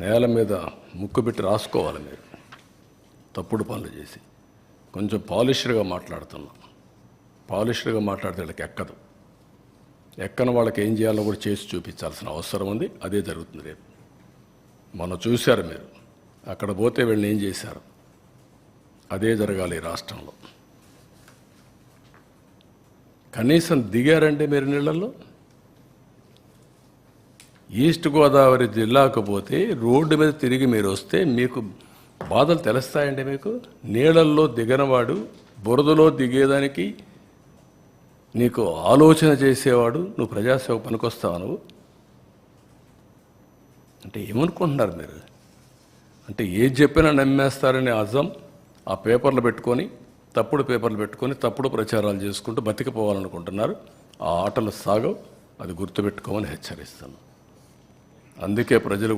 నేల మీద ముక్కు పెట్టి రాసుకోవాలి మీరు. తప్పుడు పనులు చేసి. కొంచెం పాలిష్డ్గా మాట్లాడుతున్నాం. పాలిష్డ్గా మాట్లాడితే వాళ్ళకి ఎక్కదు. ఎక్కని వాళ్ళకి ఏం చేయాలో కూడా చేసి చూపించాల్సిన అవసరం ఉంది. అదే జరుగుతుంది రేపు. మనం చూశారు మీరు. అక్కడ పోతే వీళ్ళని ఏం చేశారు? అదే జరగాలి ఈ రాష్ట్రంలో. కనీసం దిగారంటే మీరు నీళ్ళల్లో? ఈస్ట్ గోదావరి జిల్లాకు పోతే రోడ్డు మీద తిరిగి మీరు వస్తే మీకు బాధలు తెలుస్తాయండి మీకు? నీళ్ళల్లో దిగనవాడు బురదలో దిగేదానికి నీకు ఆలోచన చేసేవాడు నువ్వు ప్రజాసేవ పనికొస్తావు నువ్వు? అంటే ఏమనుకుంటున్నారు మీరు? అంటే ఏది చెప్పినా నమ్మేస్తారనే అజం ఆ పేపర్లు పెట్టుకొని తప్పుడు పేపర్లు పెట్టుకొని తప్పుడు ప్రచారాలు చేసుకుంటూ బతికిపోవాలనుకుంటున్నారు. ఆ ఆటలు సాగవు. అది గుర్తుపెట్టుకోమని హెచ్చరిస్తాను అందుకే ప్రజలు